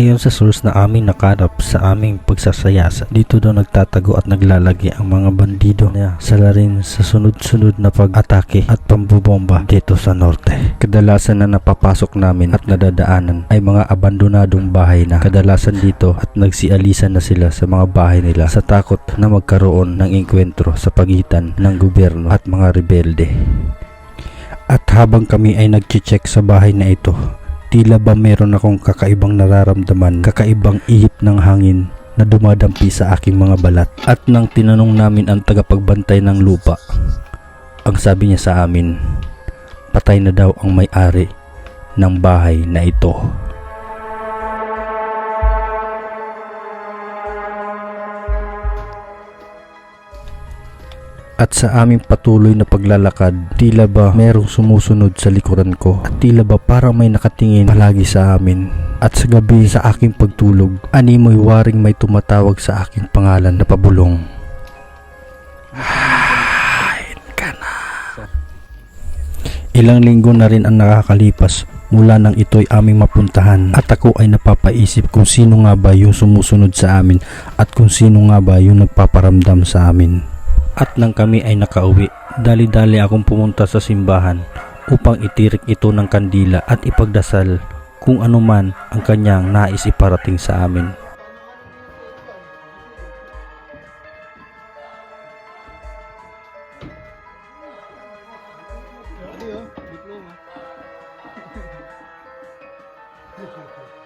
Ayon sa source na aming nakarap sa aming pagsasayasa, dito daw nagtatago at naglalagi ang mga bandido na salarin sa sunod-sunod na pag-atake at pambubomba dito sa norte. Kadalasan na napapasok namin at nadadaanan ay mga abandonadong bahay na kadalasan dito at nagsialisan na sila sa mga bahay nila sa takot na magkaroon ng engkwentro sa pagitan ng gobyerno at mga rebelde. At habang kami ay nag-check sa bahay na ito, tila ba meron akong kakaibang nararamdaman, kakaibang ihip ng hangin na dumadampi sa aking mga balat. At nang tinanong namin ang tagapagbantay ng lupa, ang sabi niya sa amin, patay na daw ang may-ari ng bahay na ito. At sa aming patuloy na paglalakad, tila ba merong sumusunod sa likuran ko at tila ba parang may nakatingin palagi sa amin. At sa gabi sa aking pagtulog, animoy waring may tumatawag sa aking pangalan na pabulong. Hain ka. Ilang linggo na rin ang nakakalipas mula nang ito'y aming mapuntahan at ako ay napapaisip kung sino nga ba yung sumusunod sa amin at kung sino nga ba yung nagpaparamdam sa amin. At nang kami ay nakauwi, dali-dali akong pumunta sa simbahan upang itirik ito ng kandila at ipagdasal kung ano man ang kanyang nais iparating sa amin.